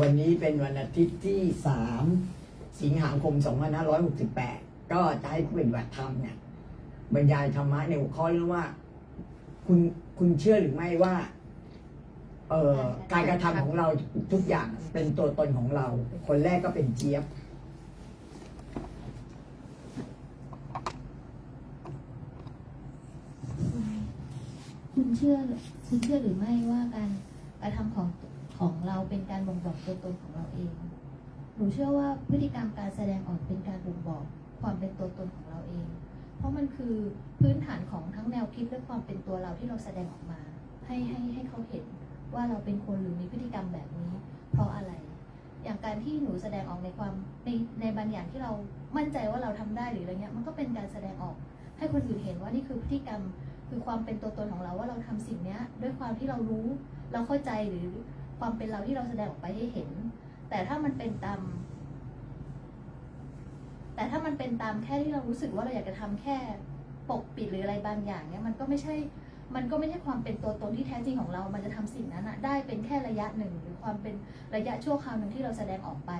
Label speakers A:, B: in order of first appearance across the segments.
A: วันนี้เป็นวันอาทิตย์ที่สามสิงหาคม 2568 ก็จะให้ผู้ปฏิบัติธรรมเนี่ยบรรยายธรรมะในหัวข้อเรื่องว่า คุณคุณเชื่อหรือไม่ว่า เอ่อการกระทำของเราทุกอย่างเป็นตัวตนของเรา คนแรกก็เป็นเจี๊ยบ
B: คุณเชื่อคุณเชื่อหรือไม่ว่าการกระทำของ ของเราเป็นการบ่งบอกตัวตนของเราเอง หนูเชื่อว่าพฤติกรรมการแสดงออกเป็นการบ่งบอกความเป็นตัวตนของเราเอง เพราะมันคือพื้นฐานของทั้งแนวคิดและความเป็นตัวเราที่เราแสดงออกมา ให้ให้ให้เขาเห็นว่าเราเป็นคนหรือมีพฤติกรรมแบบนี้ เพราะอะไร อย่างการที่หนูแสดงออกในความในในบางอย่างที่เรามั่นใจว่าเราทำได้หรืออะไรเงี้ย มันก็เป็นการแสดงออก ให้คนอื่นเห็นว่านี่คือพฤติกรรมคือความเป็นตัวตนของเราว่าเราทำสิ่งเนี้ยด้วยความที่เรารู้เราเข้าใจหรือ ความเป็นเราที่เราแสดงออกไปให้เห็น แต่ถ้ามันเป็นตาม แต่ถ้ามันเป็นตามแค่ที่เรารู้สึกว่าเราอยากจะทำแค่ปกปิดหรืออะไรบางอย่างเนี้ยมันก็ไม่ใช่ มันก็ไม่ใช่ความเป็นตัวตนที่แท้จริงของเรา มันจะทำสิ่งนั้นอะได้เป็นแค่ระยะหนึ่ง หรือความเป็นระยะชั่วคราวหนึ่งที่เราแสดงออกไป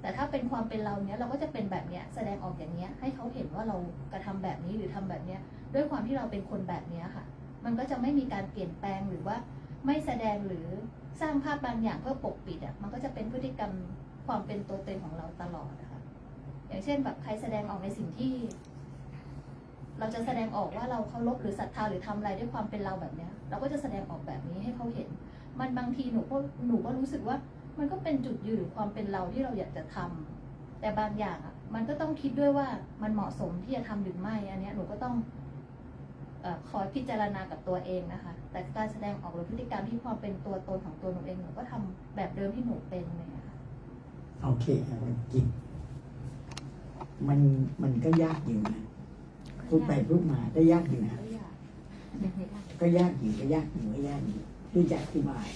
B: แต่ถ้าเป็นความเป็นเราเนี้ยเราก็จะเป็นแบบเนี้ยแสดงออกอย่างเนี้ยให้เขาเห็นว่าเรากระทำแบบนี้หรือทำแบบเนี้ยด้วยความที่เราเป็นคนแบบเนี้ยค่ะ มันก็จะไม่มีการเปลี่ยนแปลงหรือว่าไม่แสดงหรือ สร้างภาพบางอย่างเพื่อปกปิดอะมันก็จะเป็นพฤติกรรมความเป็นตัวตนของเราตลอดนะคะอย่างเช่นแบบใครแสดงออกในสิ่งที่ เราจะแสดงออกว่าเราเคารพหรือศรัทธาหรือทำอะไรด้วยความเป็นเราแบบเนี้ย เราก็จะแสดงออกแบบนี้ให้เขาเห็น มันบางทีหนูก็หนูก็รู้สึกว่า มันก็เป็นจุดยืนหรือความเป็นเราที่เราอยากจะทำแต่บางอย่างอะมันก็ต้องคิดด้วยว่ามันเหมาะสมที่จะทำหรือไม่อันเนี้ยหนูก็ต้อง คอยพิจารณากับตัวเองนะคะ แต่การแสดงออกหรือพฤติกรรมที่ความเป็นตัวตนของตัวหนูเองหนูก็ทำแบบเดิมที่หนูเป็นเลยค่ะ
A: โอเคเอาจิตมันมันก็ยากอยู่นะพูดไปพูดมาก็ยากอยู่นะ
B: ก็อยากยังไม่ได้
A: ก็ยากอยู่ก็ยากอยู่ก็ยากอยู่ที่จะอธิบาย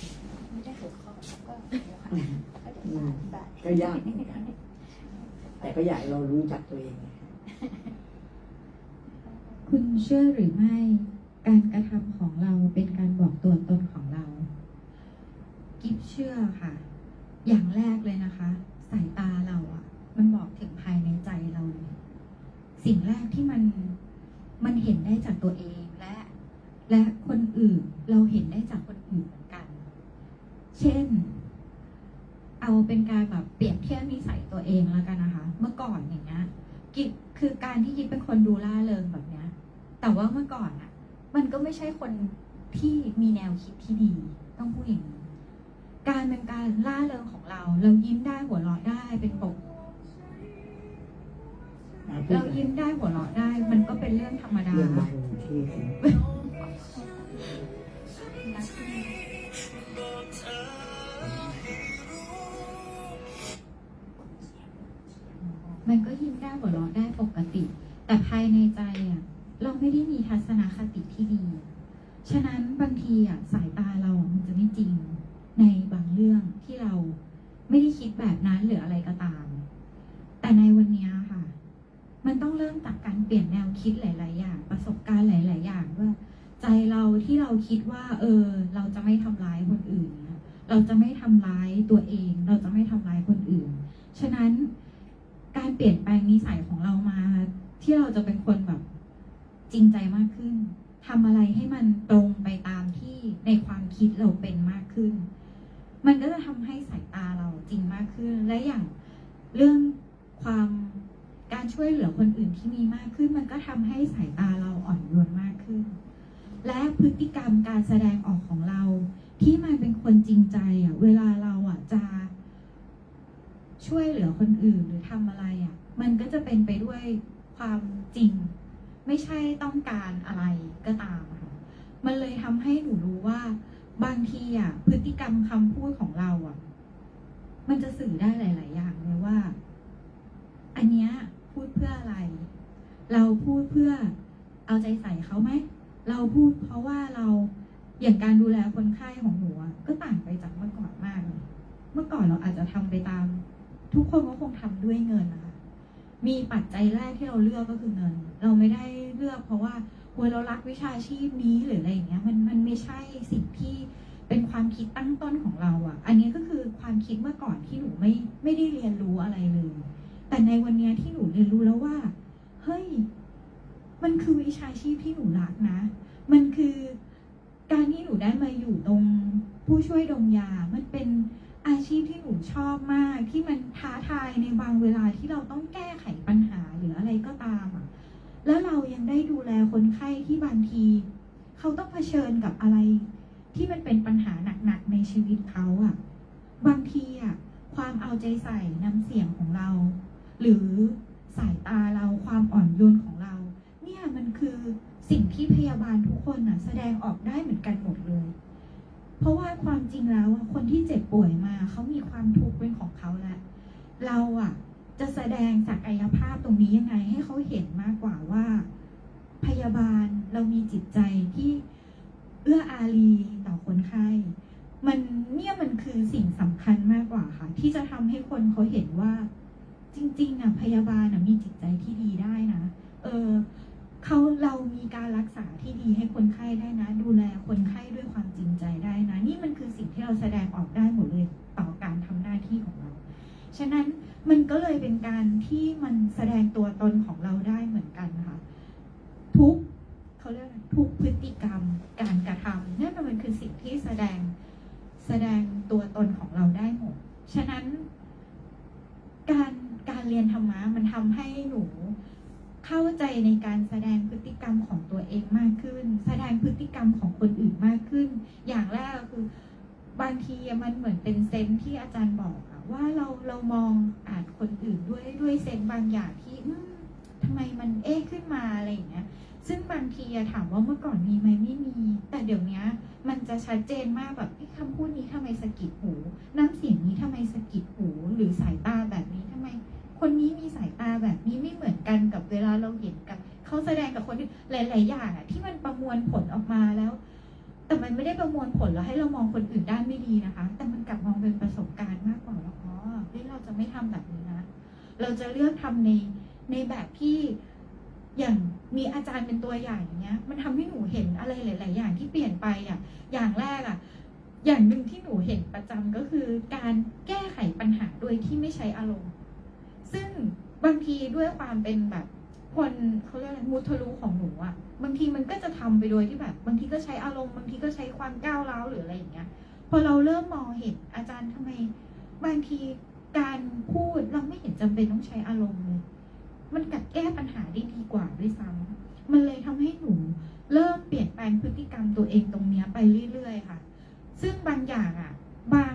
B: ไม่ได้หัวข้อก็เดี๋ยวค่ะก็เดี๋ยวอธิบาย
A: ก็ยากเหมือนกันแต่ก็อยากให้เรารู้จักตัวเองไง
C: คุณเชื่อหรือไม่ การกระทำของเราเป็นการบอกตัวตนของเรา กิฟเชื่อค่ะ อย่างแรกเลยนะคะ สายตาเราอะมันบอกถึงภายในใจเราเลยสิ่งแรกที่มันมันเห็นได้จากตัวเองและ และคนอื่นเราเห็นได้จากคนอื่นเหมือนกัน เช่น เอาเป็นการแบบเปรียบเทียบนิสัยตัวเองแล้วกันนะคะ เมื่อก่อนอย่างเงี้ยกิฟคือการที่กิฟเป็นคนดูล่าเริงแบบเนี้ย แต่ว่าเมื่อก่อนอะมันก็ไม่ใช่คนที่มีแนวคิดที่ดี ต้องพูดอย่างนี้การเป็นการล่าเริงของเรา เรายิ้มได้หัวเราะได้เป็นปกเรายิ้มได้หัวเราะได้ มันก็เป็นเรื่องธรรมดา มันก็ยิ้มได้หัวเราะได้ปกติ แต่ภายในใจอะ เราไม่ได้มีทัศนคติที่ดี ฉะนั้นบางทีอะสายตาเราอะมันจะไม่จริงในบางเรื่องที่เราไม่ได้คิดแบบนั้นหรืออะไรก็ตาม แต่ในวันนี้ค่ะ มันต้องเริ่มจากการเปลี่ยนแนวคิดหลาย ๆ อย่าง ประสบการณ์หลาย ๆ อย่างว่าใจเราที่เราคิดว่า เออ เราจะไม่ทำร้ายคนอื่น เราจะไม่ทำร้ายตัวเอง เราจะไม่ทำร้ายคนอื่น ฉะนั้นการเปลี่ยนแปลงนิสัยของเรามาที่เราจะเป็นคน จริงใจมากขึ้นทำอะไรให้มันตรงไปตามที่ในความคิดเราเป็นมากขึ้น มันก็จะทำให้สายตาเราจริงมากขึ้น และอย่างเรื่องความการช่วยเหลือคนอื่นที่มีมากขึ้น มันก็ทำให้สายตาเราอ่อนโยนมากขึ้น และพฤติกรรมการแสดงออกของเรา ที่มันเป็นคนจริงใจอะเวลาเราอะจะช่วยเหลือคนอื่นหรือทำอะไรอะ มันก็จะเป็นไปด้วยความจริง ไม่ใช่ต้องการอะไรก็ตามค่ะมันเลยทำให้หนูรู้ว่า บางทีอะพฤติกรรมคำพูดของเราอะ มันจะสื่อได้หลาย ๆ อย่างเลยว่า อันเนี้ยพูดเพื่ออะไร เราพูดเพื่อเอาใจใส่เขาไหมเราพูดเพราะว่าเราอย่างการดูแลคนไข้ของหนูก็ต่างไปจากเมื่อก่อนมากเลย เมื่อก่อนเราอาจจะทำไปตาม ทุกคนก็คงทำด้วยเงินนะคะ มีปัจจัยแรกที่เราเลือกก็คือเงิน เราไม่ได้เลือกเพราะว่าโหยเรารักวิชาชีพนี้หรืออะไรอย่างเงี้ยมันมันไม่ใช่สิ่งที่เป็นความคิดตั้งต้นของเราอะอันนี้ก็คือความคิดเมื่อก่อนที่หนูไม่ไม่ได้เรียนรู้อะไรเลย แต่ในวันเนี้ยที่หนูเรียนรู้แล้วว่า เฮ้ย มันคือวิชาชีพที่หนูรักนะ มันคือการที่หนูได้มาอยู่ตรงผู้ช่วยดมยา มันเป็น อาชีพที่หนูชอบมาก ที่มันท้าทายในบางเวลาที่เราต้องแก้ไขปัญหาหรืออะไรก็ตามอะแล้วเรายังได้ดูแลคนไข้ที่บางที เขาต้องเผชิญกับอะไร ที่มันเป็นปัญหาหนักๆในชีวิตเขาอะบางทีอะความเอาใจใส่น้ำเสียงของเรา หรือสายตาเราความอ่อนโยนของเรา เนี่ยมันคือสิ่งที่พยาบาลทุกคนน่ะแสดงออกได้เหมือนกันหมดเลย เพราะว่าความจริงแล้วคนที่เจ็บป่วยมาเขามีความทุกข์เป็นของเขาแหละเราอะจะแสดงศักยภาพตรงนี้ยังไงให้เขาเห็นมากกว่าว่า พยาบาลเรามีจิตใจที่เอื้ออารีต่อคนไข้ มันเนี่ยมันคือสิ่งสำคัญมากกว่าค่ะ ที่จะทำให้คนเขาเห็นว่า จริงๆอะพยาบาลอะมีจิตใจที่ดีได้นะ เออ เขาเรามีการรักษาที่ดีให้คนไข้ได้นะ ดูแลคนไข้ด้วยความจริงใจได้นะ นี่มันคือสิ่งที่เราแสดงออกได้หมดเลยต่อการทำหน้าที่ของเรา ฉะนั้นมันก็เลยเป็นการที่มันแสดงตัวตนของเราได้เหมือนกันนะคะทุกเขาเรียกทุกพฤติกรรมการกระทำนั่นมันคือสิ่งที่แสดงแสดงตัวตนของเราได้หมด ฉะนั้น การการเรียนธรรมะมันทำให้หนู เข้าใจในการแสดงพฤติกรรมของตัวเองมากขึ้น แสดงพฤติกรรมของคนอื่นมากขึ้น อย่างแรกคือบางทีมันเหมือนเป็นเซนที่อาจารย์บอกอะว่าเราเรามองอ่านคนอื่นด้วยด้วยเซนบางอย่างที่อืมทำไมมันเอ๊ะขึ้นมาอะไรอย่างเงี้ย ซึ่งบางทีถามว่าเมื่อก่อนมีไหมไม่มี แต่เดี๋ยวนี้มันจะชัดเจนมากแบบเอ๊ะคำพูดนี้ทำไมสะกิดหู น้ำเสียงนี้ทำไมสะกิดหู หรือสายตาแบบนี้ทำไม คนนี้มีสายตาแบบนี้ไม่เหมือนกันกับเวลาเราเห็นกับเขาแสดงกับคนที่หลาย ๆ อย่างอะที่มันประมวลผลออกมาแล้ว แต่มันไม่ได้ประมวลผลแล้วให้เรามองคนอื่นด้านไม่ดีนะคะ แต่มันกลับมองเป็นประสบการณ์มากกว่าว่าอ๋อเฮ้ยเราจะไม่ทำแบบนี้นะเราจะเลือกทำในในแบบที่อย่างมีอาจารย์เป็นตัวอย่างอย่างเงี้ย มันทำให้หนูเห็นอะไรหลาย ๆ อย่างที่เปลี่ยนไปอะ อย่างแรกอะ อย่างหนึ่งที่หนูเห็นประจำก็คือการแก้ไขปัญหาโดยที่ไม่ใช้อารมณ์ ซึ่งบางทีด้วยความเป็นแบบ คนเขาเรียกอะไรมูทะลุของหนูอะบางทีมันก็จะทำไปโดยที่แบบ บางทีก็ใช้อารมณ์บางทีก็ใช้ความก้าวร้าวหรืออะไรอย่างเงี้ย พอเราเริ่มมองเห็นอาจารย์ทำไม บางทีการพูดเราไม่เห็นจำเป็นต้องใช้อารมณ์เลยมันกลับแก้ปัญหาได้ดีกว่าด้วยซ้ำมันเลยทำให้หนูเริ่มเปลี่ยนแปลงพฤติกรรมตัวเองตรงเนี้ยไปเรื่อยๆค่ะ ซึ่งบางอย่างอะ บาง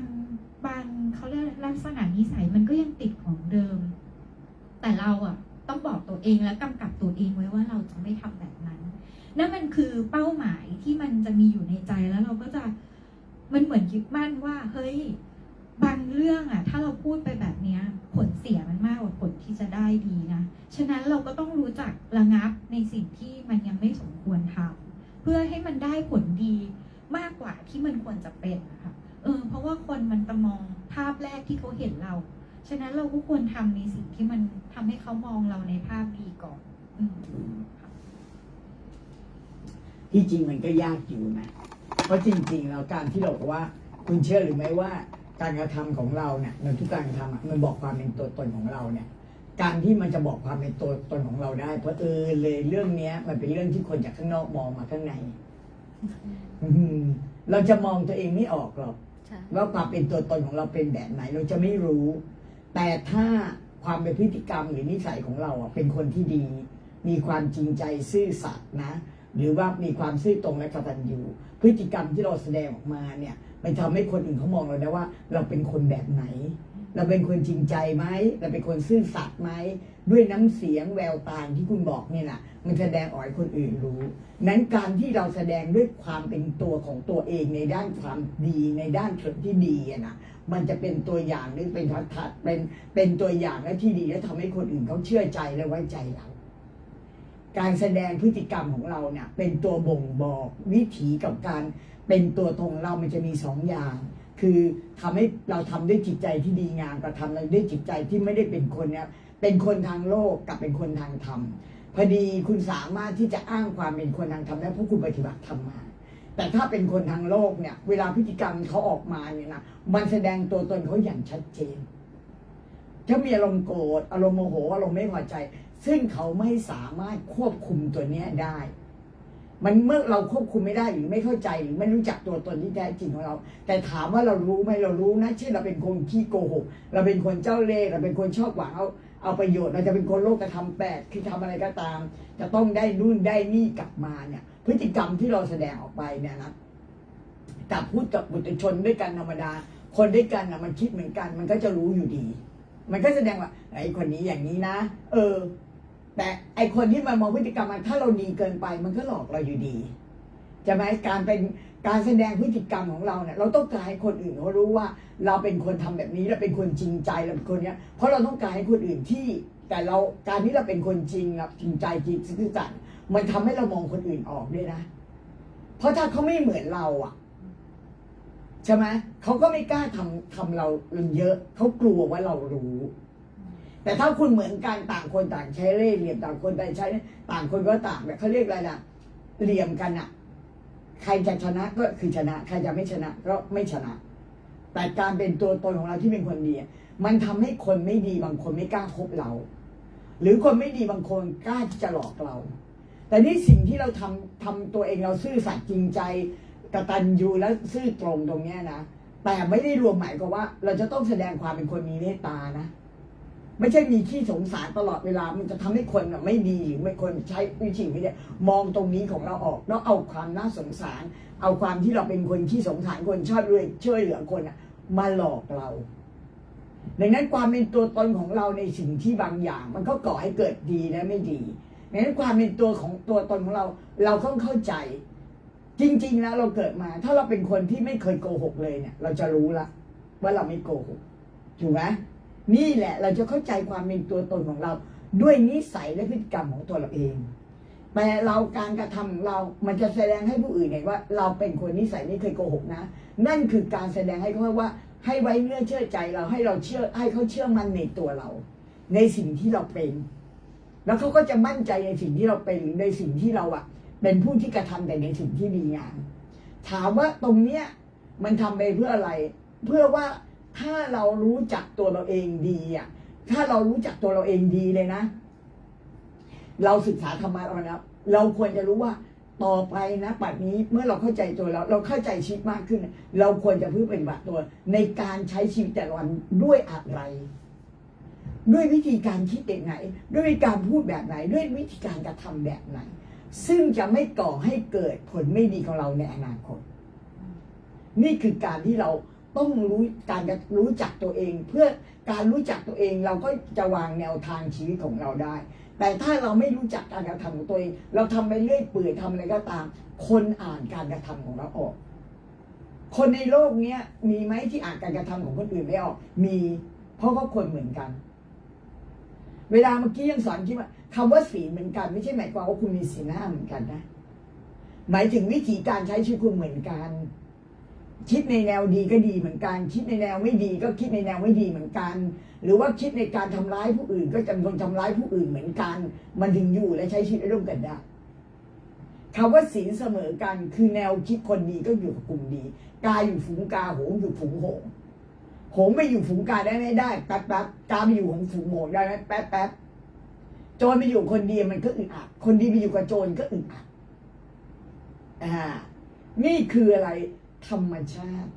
C: บางเขาเรียกลักษณะนิสัยมันก็ยังติดของเดิม แต่เราอะต้องบอกตัวเองและกำกับตัวเองไว้ว่าเราจะไม่ทำแบบนั้น นั่นมันคือเป้าหมายที่มันจะมีอยู่ในใจแล้วเราก็จะมันเหมือนยึดมั่นว่า เฮ้ย บางเรื่องอะ ถ้าเราพูดไปแบบเนี้ยผลเสียมันมากกว่าผลที่จะได้ดีนะ ฉะนั้นเราก็ต้องรู้จักระงับในสิ่งที่มันยังไม่สมควรทำเพื่อให้มันได้ผลดีมากกว่าที่มันควรจะเป็นนะคะเออเพราะว่าคนมันจะมองภาพแรกที่เขาเห็นเรา ฉะนั้นเราก็ควรทำในสิ่งที่มันทำให้เขามองเราในภาพดีก่อนอืมค่ะ
A: ที่จริงมันก็ยากอยู่นะ เพราะจริงๆแล้วการที่เราบอกว่า คุณเชื่อหรือไม่ว่า การกระทำของเราเนี่ยในทุกการกระทำอะมันบอกความเป็นตัวตนของเราเนี่ย การที่มันจะบอกความเป็นตัวตนของเราได้ เพราะเออเลยเรื่องเนี้ย มันเป็นเรื่องที่คนจากข้างนอกมองมาข้างในอืมเราจะมองตัวเองไม่ออกหรอก
B: ใช่
A: ว่าความเป็นตัวตนของเราเป็นแบบไหน เราจะไม่รู้ แต่ถ้าความเป็นพฤติกรรมหรือนิสัยของเราอะเป็นคนที่ดี มีความจริงใจซื่อสัตย์นะ หรือว่ามีความซื่อตรงและกตัญญูพฤติกรรมที่เราแสดงออกมาเนี่ยมันทำให้คนอื่นเขามองเราได้ว่า เราเป็นคนแบบไหน เราเป็นคนจริงใจไหมเราเป็นคนซื่อสัตย์ไหม ด้วยน้ำเสียงแววตาที่คุณบอกนี่แหละมันแสดงออกให้คนอื่นรู้ นั้นการที่เราแสดงด้วยความเป็นตัวของตัวเองในด้านความดีในด้านส่วนที่ดีอะนะมันจะเป็นตัวอย่างหรือเป็นทัดทัดเป็นเป็นตัวอย่างและที่ดีและทำให้คนอื่นเขาเชื่อใจและไว้ใจเรา การแสดงพฤติกรรมของเราเนี่ยเป็นตัวบ่งบอกวิถีกับการเป็นตัวตนของเรามันจะมีสองอย่างคือทำให้เราทำด้วยจิตใจที่ดีงามกระทำเรด้วยจิตใจที่ไม่ได้เป็นคนเนี่ย เป็นคนทางโลกกับเป็นคนทางธรรมพอดีคุณสามารถที่จะอ้างความเป็นคนทางธรรมได้เพราะคุณปฏิบัติธรรมมา แต่ถ้าเป็นคนทางโลกเนี่ย เวลาพฤติกรรมเขาออกมาเนี่ยนะมันแสดงตัวตนเขาอย่างชัดเจนถ้ามีอารมณ์โกรธอารมณ์โมโหอารมณ์ไม่พอใจ ซึ่งเขาไม่สามารถควบคุมตัวเนี้ยได้ มันเมื่อเราควบคุมไม่ได้หรือไม่เข้าใจหรือไม่รู้จักตัวตนที่แท้จริงของเรา แต่ถามว่าเรารู้ไหมเรารู้นะเช่นเราเป็นคนขี้โกหกเราเป็นคนเจ้าเล่ห์เราเป็นคนชอบหวังเอา เอาประโยชน์เราจะเป็นคนโลกกระทำแปดคือทำอะไรก็ตาม จะต้องได้นู่นได้นี่กลับมาเนี่ย พฤติกรรมที่เราแสดงออกไปเนี่ยนะกับพูดกับบุตรชนด้วยกันธรรมดา คนด้วยกันนะมันคิดเหมือนกัน มันก็จะรู้อยู่ดี มันก็แสดงว่าไอ้คนนี้อย่างนี้นะ เออ แต่ไอคนที่มันมองพฤติกรรมมันถ้าเราดีเกินไป มันก็หลอกเราอยู่ดีใช่ไหมการเป็น การแสดงพฤติกรรมของเราเนี่ยเราต้องการให้คนอื่นเขารู้ว่า เราเป็นคนทำแบบนี้เราเป็นคนจริงใจเราเป็นคนเนี้ยเพราะเราต้องการให้คนอื่นที่แต่เราการที่เราเป็นคนจริงเราจริงใจจริงซื่อสัตย์มันทำให้เรามองคนอื่นออกด้วยนะ เพราะถ้าเขาไม่เหมือนเราอะใช่ไหมเขาก็ไม่กล้าทำทำเราเยอะเขากลัวว่าเรารู้ แต่ถ้าคุณเหมือนกันต่างคนต่างใช้เล่ห์เหลี่ยมต่างคนต่างใช้ต่างคนก็ต่างแบบเขาเรียกอะไรนะเหลี่ยมกันอะ ใครจะชนะก็คือชนะ ใครจะไม่ชนะก็ไม่ชนะ แต่การเป็นตัวตนของเราที่เป็นคนดีมันทำให้คนไม่ดีบางคนไม่กล้าคบเรา หรือคนไม่ดีบางคนกล้าที่จะหลอกเรา แต่นี่สิ่งที่เราทำทำตัวเองเราซื่อสัตย์จริงใจกตัญญูและซื่อตรงตรงเนี้ยนะแต่ไม่ได้รวมหมายความว่า เราจะต้องแสดงความเป็นคนมีเมตตานะ ไม่ใช่มีขี้สงสารตลอดเวลา มันจะทำให้คนไม่ดีไม่คนใช้วิธีไม่ได้มองตรงนี้ของเราออกแล้วเอาความน่าสงสาร เอาความที่เราเป็นคนขี้สงสารคนชอบด้วยช่วยเหลือคนมาหลอกเรา ดังนั้นความเป็นตัวตนของเราในสิ่งที่บางอย่าง มันก็ก่อให้เกิดดีและไม่ดีดังนั้นความเป็นตัวของตัวตนของเรา เราต้องเข้าใจ จริง ๆ แล้วเราเกิดมา ถ้าเราเป็นคนที่ไม่เคยโกหกเลยเนี่ย เราจะรู้ละว่าเราไม่โกหกถูกไหม นี่แหละเราจะเข้าใจความเป็นตัวตนของเรา ด้วยนิสัยและพฤติกรรมของตัวเราเอง แต่เราการกระทำของเรามันจะแสดงให้ผู้อื่นเห็นว่า เราเป็นคนนิสัยไม่เคยโกหกนะ นั่นคือการแสดงให้เขาว่า ให้ไว้เนื้อเชื่อใจเราให้เราเชื่อให้เขาเชื่อมั่นในตัวเรา ในสิ่งที่เราเป็น แล้วเขาก็จะมั่นใจในสิ่งที่เราเป็นในสิ่งที่เราอะเป็นผู้ที่กระทำแต่ในสิ่งที่ดีงามถามว่าตรงเนี้ยมันทำไปเพื่ออะไร เพื่อว่า ถ้าเรารู้จักตัวเราเองดีอะ ถ้าเรารู้จักตัวเราเองดีเลยนะ เราศึกษาธรรมะมาแล้วเราควรจะรู้ว่าต่อไปนะปัจนี้เมื่อเราเข้าใจตัวเรา เราเข้าใจชีวิตมากขึ้น เราควรจะพึ่งปฏิบัติตัว ในการใช้ชีวิตแต่ละวันด้วยอะไร ด้วยวิธีการคิดแบบไหน ด้วยการพูดแบบไหน ด้วยวิธีการกระทำแบบไหน ซึ่งจะไม่ก่อให้เกิดผลไม่ดีของเราในอนาคต นี่คือการที่เรา ต้องรู้การรู้จักตัวเอง เพื่อการรู้จักตัวเองเราก็จะวางแนวทางชีวิตของเราได้ แต่ถ้าเราไม่รู้จักการกระทำของตัวเอง เราทำไปเรื่อยเปื่อยทำอะไรก็ตาม คนอ่านการกระทำของเราออก คนในโลกเนี้ยมีไหมที่อ่านการกระทำของคนอื่นไม่ออก มี เพราะว่าคนเหมือนกัน เวลาเมื่อกี้ยังสอนคิดว่าคำว่าศีลเหมือนกัน ไม่ใช่หมายความว่าคุณมีศีลห้าเหมือนกันนะ หมายถึงวิธีการใช้ชีวิตคุณเหมือนกัน คิดในแนวดีก็ดีเหมือนกัน คิดในแนวไม่ดีก็คิดในแนวไม่ดีเหมือนกัน หรือว่าคิดในการทำร้ายผู้อื่น ก็จะเป็นคนทำร้ายผู้อื่นเหมือนกัน มันถึงอยู่และใช้ชีวิตร่วมกันได้คำว่าศีลเสมอกันคือแนวคิดคนดีก็อยู่กับกลุ่มดีกาอยู่ฝูงกาโหงอยู่ฝูงโหงโหงไม่อยู่ฝูงกาได้ไม่ได้แป๊บแป๊บกาไม่อยู่ของฝูงโหงได้ไหมแป๊บแป๊บโจรไปอยู่คนดีมันก็อึดอัดคนดีไปอยู่กับโจรก็อึดอัดอ่านี่คืออะไร ธรรมชาติ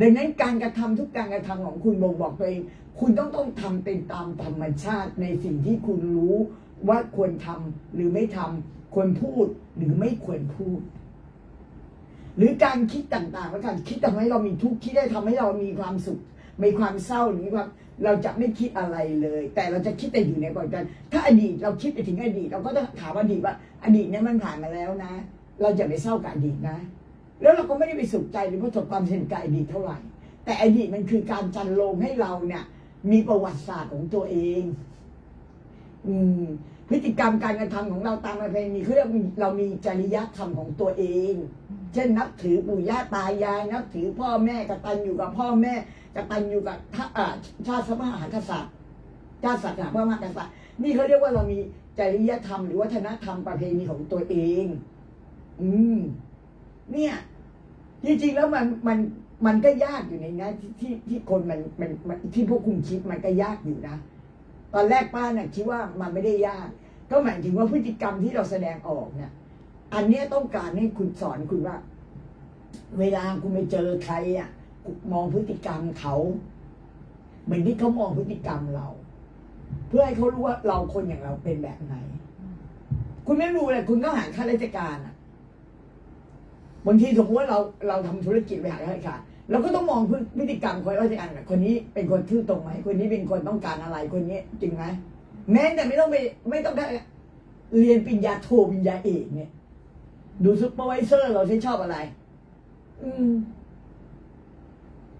A: ดังนั้นการกระทำทุกการกระทำของคุณบ่งบอกตัวเอง คุณต้องต้องทำเป็นตามธรรมชาติในสิ่งที่คุณรู้ว่าควรทำหรือไม่ทำควรพูดหรือไม่ควรพูด หรือการคิดต่างๆแล้วการคิดทำให้เรามีทุกข์คิดได้ทำให้เรามีความสุขมีความเศร้าหรือมีควาเราจะไม่คิดอะไรเลย แต่เราจะคิดแต่อยู่ในปัจจุบันถ้าอดีตเราคิดไปถึงอดีต เราก็ต้องถามอดีตว่า อดีตเนี่ยมันผ่านมาแล้วนะ เราอย่าไปเศร้ากับอดีตนะ แล้วเราก็ไม่ได้ไปสุขใจหรือประสบความสำเร็จกับอดีตเท่าไหร่ แต่อดีตมันคือการจันโลงให้เราเนี่ย มีประวัติศาสตร์ของตัวเอง อืม พฤติกรรมการกระทำของเราตามประเพณีเขาเรียกเรามีจริยธรรมของตัวเอง เช่นนับถือปู่ย่าตายาย นับถือพ่อแม่กตัญญูกับพ่อแม่กตัญญูกับชาติสมหากษัตริย์ชาติศาสนาพระมหากษัตริย์นี่เขาเรียกว่าเรามีจริยธรรม หรือวัฒนธรรมประเพณีของตัวเอง อืม เนี่ย จริงๆแล้วมันมันมันก็ยากอยู่ในนะที่ที่ที่คนมันมันมันที่พวกคุณคิดมันก็ยากอยู่นะ ตอนแรกป้าเนี่ยคิดว่ามันไม่ได้ยาก ก็หมายถึงว่าพฤติกรรมที่เราแสดงออกเนี่ย อันเนี้ยต้องการให้คุณสอนคุณว่า เวลาคุณไปเจอใครอะมองพฤติกรรมเขา เหมือนที่เขามองพฤติกรรมเรา เพื่อให้เขารู้ว่าเราคนอย่างเราเป็นแบบไหน คุณไม่รู้เลยคุณก็หาข้าราชการอะ บางทีสมมติว่าเราเราทำธุรกิจไปหาราชการเราก็ต้องมองพฤติกรรมคนราชการน่ะคนนี้เป็นคนซื่อตรงไหมคนนี้เป็นคนต้องการอะไรคนนี้จริงไหมแม้แต่ไม่ต้องไปไม่ต้องได้เรียนปริญญาโทปริญญาเอกเนี่ยดูซุปเปอร์วิเซอร์เราใช้ชอบอะไร อืม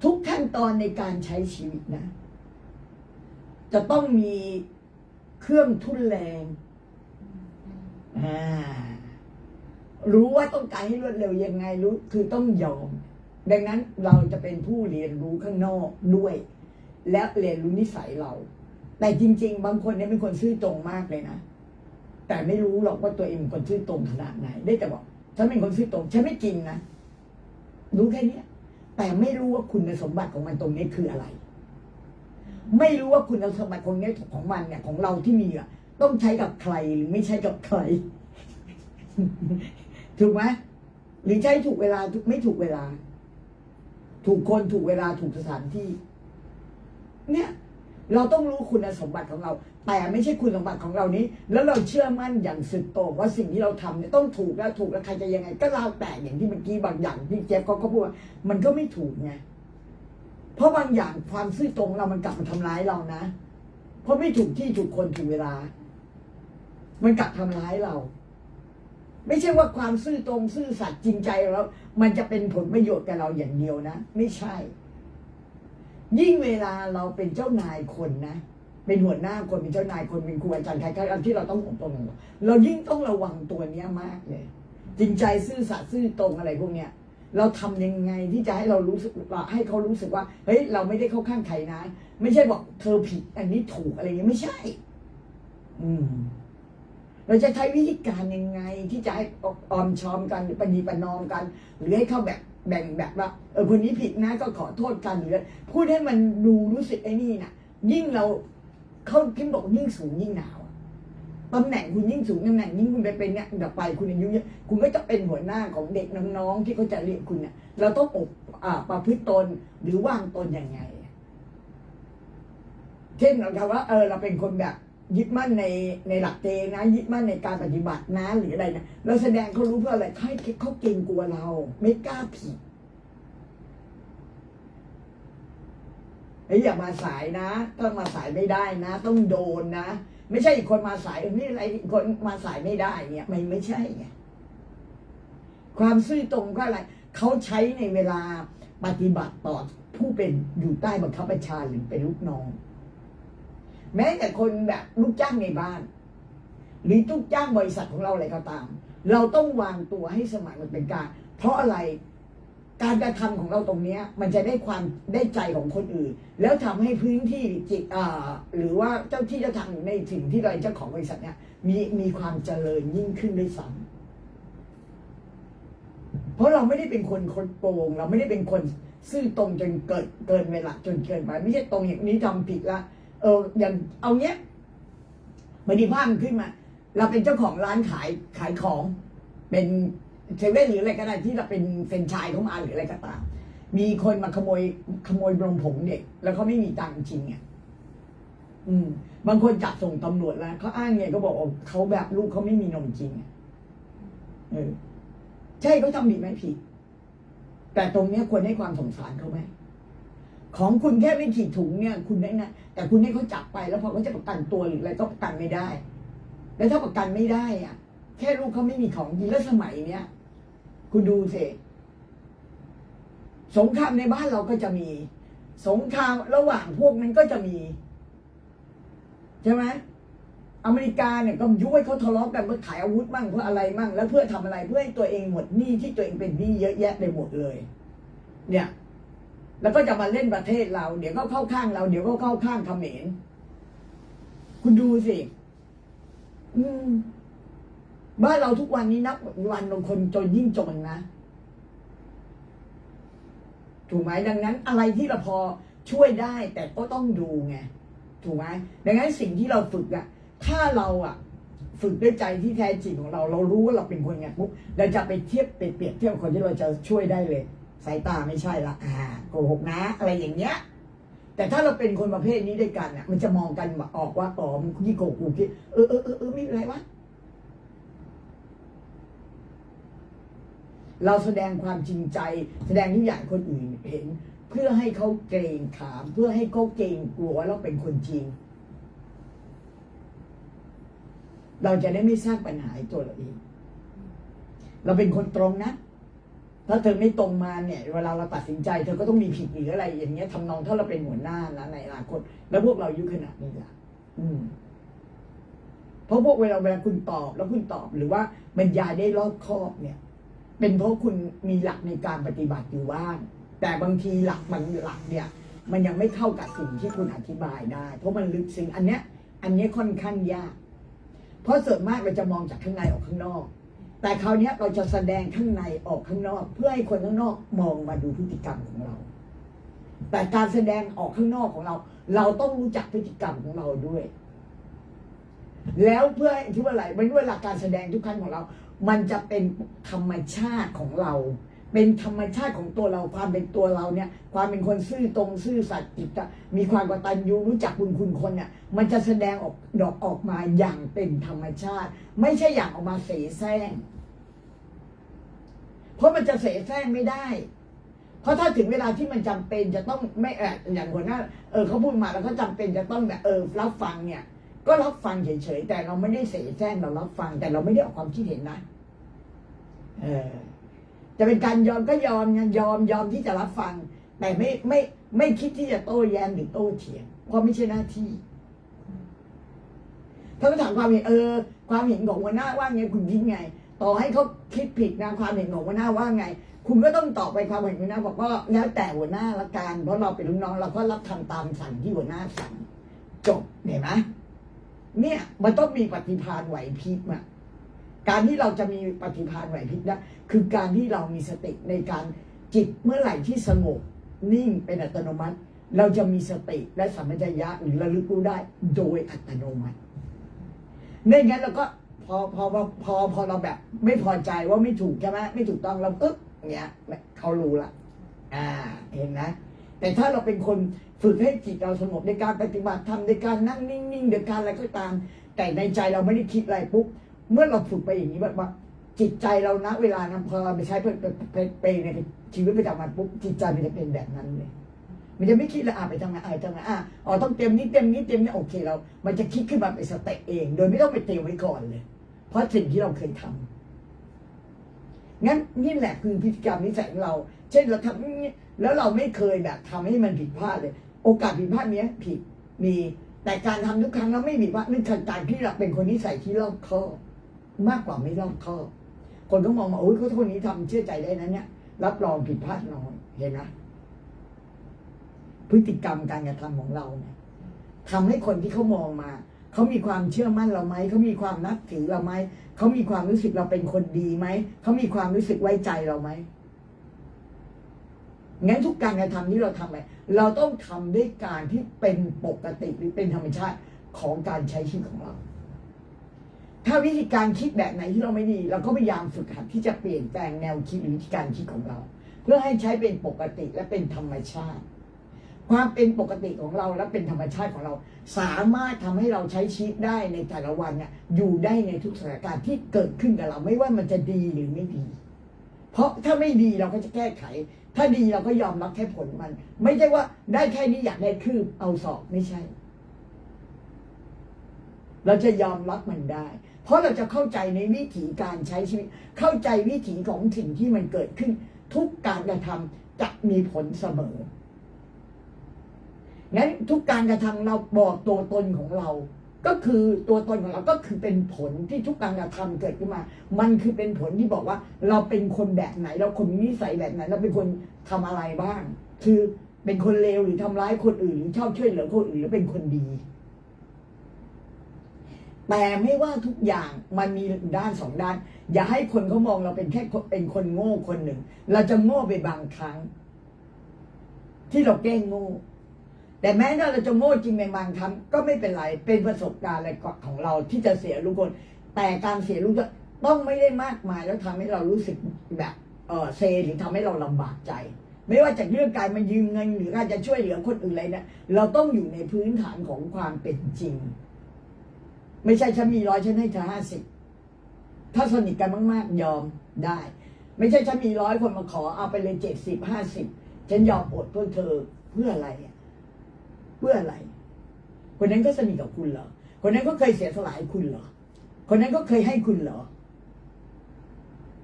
A: ทุกขั้นตอนในการใช้ชีวิตนะ จะต้องมีเครื่องทุนแรง อ่า รู้ว่าต้องการให้รวดเร็วยังไงรู้คือต้องยอม ดังนั้นเราจะเป็นผู้เรียนรู้ข้างนอกด้วย และเรียนรู้นิสัยเรา แต่จริง ๆ บางคนเนี่ยเป็นคนซื่อตรงมากเลยนะ แต่ไม่รู้หรอกว่าตัวเองเป็นคนซื่อตรงขนาดไหน ได้แต่บอกฉันเป็นคนซื่อตรงฉันไม่จริงนะรู้แค่นี้แต่ไม่รู้ว่าคุณสมบัติของมันตรงนี้คืออะไร ไม่รู้ว่าคุณสมบัติของนี้ของมันเนี่ยของเราที่มีอะ ต้องใช้กับใครหรือไม่ใช้กับใคร ถูกไหมหรือใช้ถูกเวลาถูกไม่ถูกเวลา ถูกคนถูกเวลาถูกสถานที่ เนี่ย เราต้องรู้คุณสมบัติของเรา แต่ไม่ใช่คุณสมบัติของเรานี้ แล้วเราเชื่อมั่นอย่างสุดโต่งว่าสิ่งที่เราทำเนี่ยต้องถูกแล้วถูกแล้วใครจะยังไง ก็แล้วแต่อย่างที่เมื่อกี้บางอย่างที่เจฟเขาก็พูดว่ามันก็ไม่ถูกไงเพราะบางอย่างความซื่อตรงเรามันกลับมาทำร้ายเรานะ เพราะไม่ถูกที่ถูกคนถูกเวลา มันกลับทำร้ายเรา ไม่ใช่ว่าความซื่อตรงซื่อสัตย์จริงใจแล้ว มันจะเป็นผลประโยชน์กับเราอย่างเดียวนะ ไม่ใช่ ยิ่งเวลาเราเป็นเจ้านายคนนะเป็นหัวหน้าคนเป็นเจ้านายคนเป็นครูอาจารย์ใครๆที่เราต้องอบรมเรายิ่งต้องระวังตัวเนี้ยมากเลย จริงใจซื่อสัตย์ซื่อตรงอะไรพวกเนี้ยเราทำยังไงที่จะให้เรารู้สึกว่าให้เขารู้สึกว่าเฮ้ยเราไม่ได้เข้าข้างใครนะ ไม่ใช่บอกเธอผิดอันนี้ถูกอะไรเงี้ยไม่ใช่ อืม เราจะใช้วิธีการยังไง ที่จะให้ออมชอมกันหรือปณีประนอมกัน หรือให้เข้าแบบแบ่งแบบว่าเออคนนี้ผิดนะก็ขอโทษกันหรือพูดให้มันดูรู้สึกไอ้นี่น่ะยิ่งเราเข้าคิดบอกยิ่งสูงยิ่งหนาวตำแหน่งคุณยิ่งสูงตำแหน่งยิ่งคุณไปเป็นเนี่ยเดี๋ยวไปคุณอายุเยอะคุณก็จะเป็นหัวหน้าของเด็กน้องๆที่เขาจะเรียกคุณเนี่ยเราต้องอบอ่าประพฤติตนหรือวางตนยังไง เช่นเราคำว่าเออเราเป็นคนแบบ ยึดมั่นในในหลักเกณฑ์นะ ยึดมั่นในการปฏิบัตินะ หรืออะไรนะเราแสดงเขารู้เพื่ออะไรให้เขาเกรงกลัวเรา ไม่กล้าผิดเฮ้อย่ามาสายนะ ต้องมาสายไม่ได้นะ ต้องโดนนะ ไม่ใช่อีกคนมาสายออนี่อะไรอีกคนมาสายไม่ได้เนี่ยมันไม่ใช่ไงความซื่อตรงก็อะไรเขาใช้ในเวลาปฏิบัติต่อผู้เป็นอยู่ใต้บังคับบัญชาหรือเป็นลูกน้อง แม้แต่คนแบบลูกจ้างในบ้าน หรือลูกจ้างบริษัทของเราอะไรก็ตาม เราต้องวางตัวให้สมัครมันเป็นกลารเพราะอะไรการกระทำของเราตรงเนี้ยมันจะได้ความได้ใจของคนอื่น แล้วทำให้พื้นที่จิตอ่าหรือว่าเจ้าที่เจ้าทางในสิ่งที่เราเจ้าของบริษัทเนี่ยมีมีความเจริญยิ่งขึ้นด้วยซ้ำเพราะเราไม่ได้เป็นคนคนโกงเราไม่ได้เป็นคนซื่อตรงจนเกิดเกินเวลาจนเกินไปไม่ใช่ตรงอย่างนี้ทำผิดละ เอออย่างเอาเนี้ยมันดีภาพมันขึ้นมา เราเป็นเจ้าของร้านขายขายของ เป็นเซเว่นหรืออะไรก็ได้ที่เราเป็นเฟรนชายเขามาหรืออะไรก็ตาม มีคนมาขโมยขโมยนมผงเด็ก แล้วเขาไม่มีตังค์จริงอะอืม บางคนจับส่งตำรวจแล้วเขาอ้างไงก็บอกว่าเขาแบบลูกเขาไม่มีนมจริงเออ ใช่เขาทำผิดไหมผิด แต่ตรงเนี้ยควรให้ความสงสารเขาไหม ของคุณแค่ไม่ขีดถุงเนี่ย คุณได้นะแต่คุณให้เขาจับไปแล้วพอเขาจะประกันตัวหรืออะไรก็ประกันไม่ได้ แล้วถ้าประกันไม่ได้อะ แค่ลูกเขาไม่มีของจริงแล้วสมัยเนี้ยคุณดูสิสงครามในบ้านเราก็จะมี สงครามระหว่างพวกนั้นก็จะมี ใช่ไหมอเมริกาเนี่ยก็ยุให้เขาทะเลาะกันเพื่อขายอาวุธมั่งเพื่ออะไรมั่ง แล้วเพื่อทำอะไรเพื่อให้ตัวเองหมดหนี้ที่ตัวเองเป็นหนี้เยอะแยะไปหมดเลย เนี่ย แล้วก็จะมาเล่นประเทศเรา เดี๋ยวก็เข้าข้างเรา เดี๋ยวก็เข้าข้างเขมรคุณดูสิ อืม บ้านเราทุกวันนี้นับวันลงคนจนยิ่งจนนะ ถูกไหมดังนั้น อะไรที่เราพอช่วยได้ แต่ก็ต้องดูไง ถูกไหมดังนั้นสิ่งที่เราฝึกอะถ้าเราอะฝึกด้วยใจที่แท้จริงของเรา เรารู้ว่าเราเป็นคนไงปุ๊บเราจะไปเทียบไปเปรียบเทียบกับคนที่เราจะช่วยได้เลย สายตาไม่ใช่ละอ่าโกหกนะอะไรอย่างเงี้ย แต่ถ้าเราเป็นคนประเภทนี้ด้วยกันอะ มันจะมองกันออกว่าอ๋อมันยี่โกหกูคิดเออเออเออเออไม่เป็นไรวะเราแสดงความจริงใจ แสดงทุกอย่างให้คนอื่นเห็น เพื่อให้เขาเกรงขาม เพื่อให้เขาเกรงกลัวเราเป็นคนจริง เราจะได้ไม่สร้างปัญหาให้ตัวเราเอง เราเป็นคนตรงนะ ถ้าเธอไม่ตรงมาเนี่ยเวลาเราตัดสินใจเธอก็ต้องมีผิดหรืออะไร อย่างเงี้ยทำนองถ้าเราเป็นหัวหน้านะในอนาคต แล้วพวกเราอายุขนาดนี้ละอืมเพราะพวกเวลาเวลาคุณตอบแล้วคุณตอบหรือว่าบรรยายได้รอบคอบเนี่ย เป็นเพราะคุณมีหลักในการปฏิบัติอยู่บ้างแต่บางทีหลักบางหลักเนี่ย มันยังไม่เข้ากับสิ่งที่คุณอธิบายได้ เพราะมันลึกซึ้งอันเนี้ย อันเนี้ยค่อนข้างยาก เพราะส่วนมากเราจะมองจากข้างในออกข้างนอก แต่คราวนี้เราจะแสดงข้างในออกข้างนอก เพื่อให้คนข้างนอกมองมาดูพฤติกรรมของเรา แต่การแสดงออกข้างนอกของเรา เราต้องรู้จักพฤติกรรมของเราด้วย แล้วเพื่อที่ว่าอะไรมันเวลาการแสดงทุกครั้งของเรา มันจะเป็นธรรมชาติของเรา เป็นธรรมชาติของตัวเราความเป็นตัวเราเนี่ย ความเป็นคนซื่อตรงซื่อสัตย์จิตอะมีความกตัญญูรู้จักบุญคุณคนเนี่ยมันจะแสดงออกดอกออกมาอย่างเป็นธรรมชาติ ไม่ใช่อย่างออกมาเสแสร้งเพราะมันจะเสแสร้งไม่ได้ เพราะถ้าถึงเวลาที่มันจำเป็นจะต้องไม่เอออย่างหัวหน้าเออเขาพูดมาแล้วก็จำเป็นจะต้องแบบเออรับฟังเนี่ย ก็รับฟังเฉยๆแต่เราไม่ได้เสแสร้งเรารับฟัง แต่เราไม่ได้ออกความคิดเห็นนะ เออ จะเป็นการยอมก็ยอมไงยอมยอมที่จะรับฟัง แต่ไม่ไม่ไม่คิดที่จะโต้แย้งหรือโต้เถียงเพราะไม่ใช่หน้าที่ถ้าไปถามความเห็นเออ ความเห็นของหัวหน้าว่าไงคุณคิดไง ต่อให้เขาคิดผิดนะความเห็นของหัวหน้าว่าไง คุณก็ต้องตอบไปความเห็นหัวหน้าบอกว่าแล้วแต่หัวหน้าละกันเพราะเราเป็นลูกน้องเราก็รับทำตามสั่งที่หัวหน้าสั่งจบเห็นไหมเนี่ยมันต้องมีปฏิภาณไหวพริบอะ การที่เราจะมีปฏิภาณไหวพริบได้คือการที่เรามีสติในการจิตเมื่อไหร่ที่สงบนิ่งเป็นอัตโนมัติ เราจะมีสติและสัมปชัญญะหรือระลึกรู้ได้โดยอัตโนมัติไม่งั้นเราก็พอพอพอพอพอเราแบบ ไม่พอใจว่าไม่ถูกใช่ไหมไม่ถูกต้องเราปึ๊บเงี้ยเขารู้ละอ่าเห็นนะแต่ถ้าเราเป็นคนฝึกให้จิตเราสงบในการปฏิบัติธรรมในการนั่งนิ่งๆในการอะไรก็ตาม แต่ในใจเราไม่ได้คิดอะไรปุ๊บ เมื่อเราฝึกไปอย่างนี้แบบว่า จิตใจเราณเวลานั้นพอเราไปใช้ไปไปไปในชีวิตประจำวันปุ๊บจิตใจมันจะเป็นแบบนั้นเลยมันจะไม่คิดล้วอะไปทำงานอะทำงานอะอ๋อต้องเตรียมนี้เตรียมนี้เตรียมนี้โอเคเรา มันจะคิดขึ้นมาเป็นสเต็ปเอง โดยไม่ต้องไปเตรียมไว้ก่อนเลย เพราะสิ่งที่เราเคยทำงั้นนี่แหละคือพฤติกรรมนิสัยของเรา เช่นเราทำแล้วเราไม่เคยแบบทำให้มันผิดพลาดเลย โอกาสผิดพลาดเนี้ยผิดมีแต่การทำทุกครั้งแล้วไม่ผิดพลาดนั่นคือการที่เราเป็นคนนิสัยที่รอบคอบ มากกว่าไม่รอบคอบ คนก็มองว่าโอ้ยเขาคนนี้ทำเชื่อใจได้นะเนี่ย รับรองผิดพลาดน้อยเห็นไหมพฤติกรรมการกระทำของเราเนี่ยทำให้คนที่เขามองมาเขามีความเชื่อมั่นเราไหมเขามีความนับถือเราไหมเขามีความรู้สึกเราเป็นคนดีไหมเขามีความรู้สึกไว้ใจเราไหมงั้นทุกการกระทำที่เราทำไปเราต้องทำด้วยการที่เป็นปกติหรือเป็นธรรมชาติของการใช้ชีวิตของเรา ถ้าวิธีการคิดแบบไหนที่เราไม่ดี เราก็พยายามฝึกหัดที่จะเปลี่ยนแปลงแนวคิดหรือวิธีการคิดของเรา เพื่อให้ใช้เป็นปกติและเป็นธรรมชาติ ความเป็นปกติของเราและเป็นธรรมชาติของเรา สามารถทำให้เราใช้ชีวิตได้ในแต่ละวันเนี่ยอยู่ได้ในทุกสถานการณ์ที่เกิดขึ้นกับเรา ไม่ว่ามันจะดีหรือไม่ดี เพราะถ้าไม่ดีเราก็จะแก้ไข ถ้าดีเราก็ยอมรับแค่ผลมัน ไม่ใช่ว่าได้แค่นี้อยากได้คืบเอาสอบไม่ใช่ เราจะยอมรับมันได้ เพราะเราจะเข้าใจในวิถีการใช้ชีวิต เข้าใจวิถีของสิ่งที่มันเกิดขึ้น ทุกการกระทำจะมีผลเสมอ งั้นทุกการกระทำเราบอกตัวตนของเรา ก็คือตัวตนของเราก็คือเป็นผลที่ทุกการกระทำเกิดขึ้นมา มันคือเป็นผลที่บอกว่า เราเป็นคนแบบไหน เราคนมีนิสัยแบบไหน เราเป็นคนทำอะไรบ้าง คือเป็นคนเลวหรือทำร้ายคนอื่นหรือชอบช่วยเหลือคนอื่นหรือเป็นคนดี แต่ไม่ว่าทุกอย่างมันมีด้านสองด้าน อย่าให้คนเขามองเราเป็นแค่เป็นคนโง่คนหนึ่ง เราจะโง่ไปบางครั้ง ที่เราแกล้งโง่แต่แม้ถ้าเราจะโง่จริงในบางครั้งก็ไม่เป็นไรเป็นประสบการณ์อะไรของเราที่จะเสียลูกคน แต่การเสียลูกต้องไม่ได้มากมายแล้วทำให้เรารู้สึกแบบเออเซหรือทำให้เราลำบากใจ ไม่ว่าจากเรื่องการมายืมเงินหรือการจะช่วยเหลือคนอื่นอะไรเนี่ยเราต้องอยู่ในพื้นฐานของความเป็นจริง ไม่ใช่ฉันมีร้อยฉันให้เธอห้าสิบถ้าสนิทกันมาก ๆ ยอมได้ ไม่ใช่ฉันมีร้อยคนมาขอเอาไปเลยเจ็ดสิบห้าสิบฉันยอมอดเพื่อเธอเพื่ออะไรเพื่ออะไร คนนั้นก็สนิทกับคุณเหรอ คนนั้นก็เคยเสียสละให้คุณเหรอ คนนั้นก็เคยให้คุณเหรอ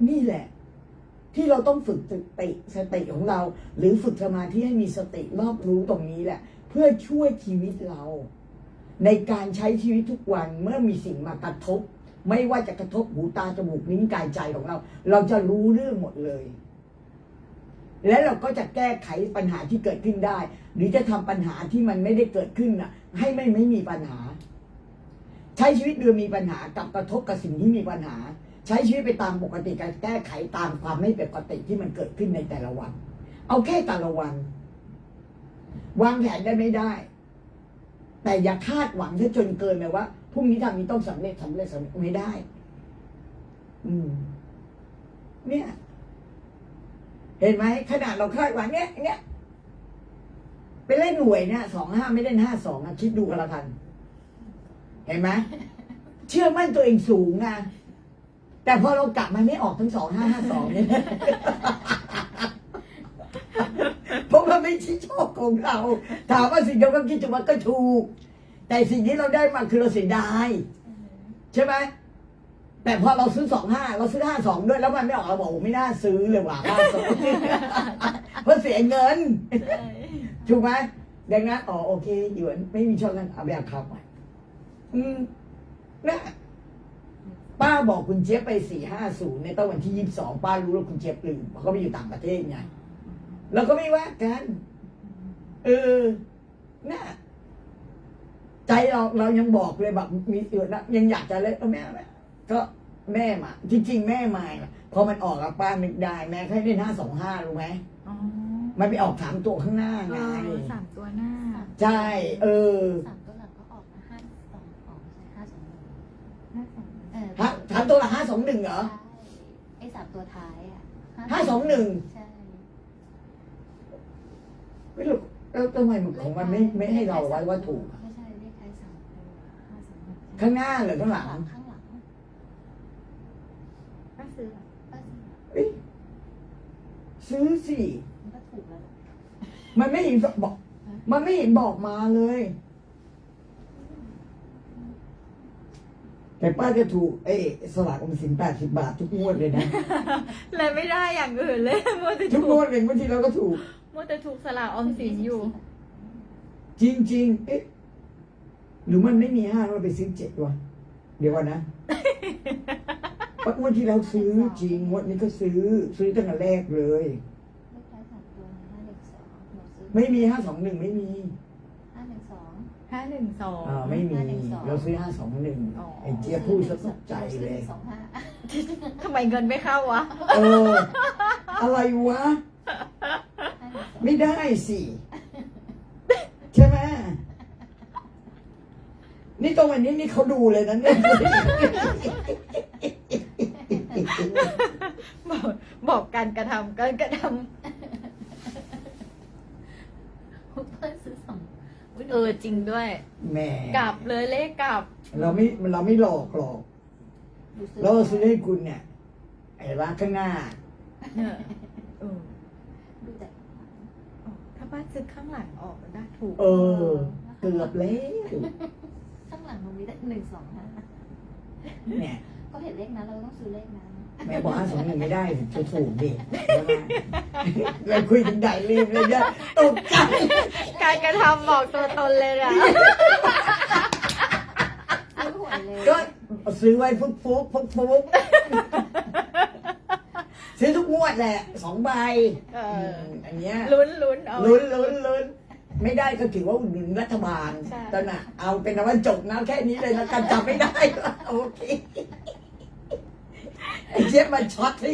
A: นี่แหละ ที่เราต้องฝึกสติสติของเรา หรือฝึกสมาธิให้มีสติรอบรู้ตรงนี้แหละ เพื่อช่วยชีวิตเรา ในการใช้ชีวิตทุกวันเมื่อมีสิ่งมากระทบ ไม่ว่าจะกระทบหูตาจมูกลิ้นกายใจของเรา เราจะรู้เรื่องหมดเลย และเราก็จะแก้ไขปัญหาที่เกิดขึ้นได้ หรือจะทำปัญหาที่มันไม่ได้เกิดขึ้นน่ะ ให้ไม่ไม่มีปัญหา ใช้ชีวิตโดยมีปัญหากับกระทบกับสิ่งที่มีปัญหา ใช้ชีวิตไปตามปกติการแก้ไขตามความไม่ปกติที่มันเกิดขึ้นในแต่ละวัน เอาแค่แต่ละวัน วางแผนได้ไม่ได้ แต่อย่าคาดหวังซะจนเกินไปว่าพรุ่งนี้ทำนี้ต้องสำเร็จสำเร็จสำเร็จไม่ได้ อืม เนี่ย เห็นไหมขนาดเราคาดหวังเนี้ยเนี้ยไปเล่นหน่วยเนี่ยสองห้าไม่เล่นห้าสองนะคิดดูกันละกัน เห็นไหมเชื่อมั่นตัวเองสูงนะแต่พอเรากลับมาไม่ออกทั้งสองห้าห้าสองเนี่ย ราะมันไม่ใช่โชคของเรา ถามว่าสิ่งที่เราคิดจะว่าก็ถูก แต่สิ่งที่เราได้มาคือเราเสียดายใช่ไหมแต่พอเราซื้อสองห้าเราซื้อห้าสองด้วยแล้วมันไม่ออกเราบอกโอ้ไม่น่าซื้อเลยว่ะห้าสองเพราะเสียเงินถูกไหมดังนั้นอ๋อโอเคหยวนไม่มีช่องนั้นเอาไปเอาครับไปอืมนะป้าบอกคุณเจี๊ยบไปสี่ห้าศูนย์ในตอนวันที่ยี่สิบสองป้ารู้แล้วคุณเจี๊ยบลืมเพราะเขาไปอยู่ต่างประเทศไง เราก็ไม่ว่ากัน เออน่ะใจเราเรายังบอกเลยแบบมีเออนะยังอยากจะเลยเออแม่แม่ก็แม่มาจริงๆแม่มาน่ะพอมันออกกับป้านึกได้แม่แค่ได้ห้าสองห้ารู้ไหม
C: อ๋อ
A: มันไปออกสามตัวข้างหน้าไง
C: เออสามตัวหน้า
A: ใช่ เออ
B: สามตัวหลังก็ออกมาห้าสองออกใช่ห้าสองหนึ่ง
C: ห้าสอง
B: เออ
A: ฮะสามตัวละห้าสองหนึ่งเหรอ
B: ใช่ไอ้สามตัวท้ายอะ
A: ห้าสองหนึ่ง
B: ใช่
A: ไม่รู้แล้วทำไมมันของมันไม่ไม่ให้เราไว้ว่าถูกอะ
B: ไม่ใช่เลขท้ายสามตัวห้าสองหนึ่ง
A: ข้างหน้าหรือข้างหลัง
B: ข้างหลัง
C: ก็ซื้อ
B: ก็สิ
A: เอ้ยซื้อสิ
B: มันก็ถูกแล้ว
A: มันไม่เห็นบอก มันไม่เห็นบอกมาเลย แต่ป้าจะถูกเอ้ยสลากออมสินแปดสิบบาททุกงวดเลยนะ
C: เลยไม่ได้อย่างอื่นเลยมัวแต่
A: ทุก
C: ถู
A: งว
C: ก
A: ดเลยบางทีเราก็ถูก
C: มัวแต่ถูกสลากออมสินอยู่
A: จริงๆเอ๊ะหรือมันไม่มีห้าเราไปซื้อเจ็ดวะเดี๋ยวก่อนนะ เพราะงวดที่เราซื้อจริงงวดนี้ก็ซื้อซื้อตั้งแต่แรกเลย
B: เลขท้ายสามตัวห้าหนึ่งสองหนูซื้อ
A: ไม่มีห้าสองหนึ่งไม่มี
B: ห้าหนึ่งสอง
C: ห้าหนึ่งสอง
A: อ่าไม่มี
B: 512
A: เราซื้อห้าสองหนึ่ง
C: อ๋อ
A: ไอ้เจี๊ยบพูดซะตกใจเลย
B: สองห้า
C: ทำไมเงินไม่เข้าวะ
A: เออ อะไรวะ
B: ห้าหนึ่งสอง
A: ไม่ได้สิ ใช่ไหมนี่ตรงวันนี้นี่เขาดูเลยนะเนี่ย
C: บอกบอกการกระทำการกระท
B: เพิ่มซื้อสองอุ๊ยำ
C: เออจริงด้วย
A: แหม
C: กลับเลยเลขกลับ
A: เราไม่เราไม่หลอกหรอก
B: หนูซื้อ
A: เราซื้อให้คุณเนี่ยไอ้ร้านข้างหน้า
C: เออเออ
B: ดูแต่
C: อ๋อถ้าป้าซื้อข้างหลังออกได้ถูก
A: เออ เกือบแล้ว
B: ข้างหลังมันมีแต่หนึ่งสองห้า
A: เนี่ย
B: ก็เห็นเลขนั้นเราต้องซื้อเลขนั้น
A: แม่บอกห้าสองหนึ่งไม่ได้จะถูกดิใช่ไหมเราคุยถึงใหญ่ลืมเลยเนี่ยตกใจ
C: การกระทำบอกตัวตนเลยอะ
B: ซื้อหวยเลย
A: ก็ซื้อไว้ฟุกฟุกฟุกฟุก ซื้อทุกงวดแหละสองใบ
C: เออ
A: มอันเนี้ย
C: ลุ้นลุ้นเอา
A: ลุ้นลุ้นลุ้นไม่ได้ก็ถือว่าอุดหนุนรัฐบาล
C: ใช่
A: ตอนน่ะ เอาเป็นว่าจบนะแค่นี้เลยแล้วกันจับไม่ได้โอเคไอ้เจี๊ยบมาช็อตให้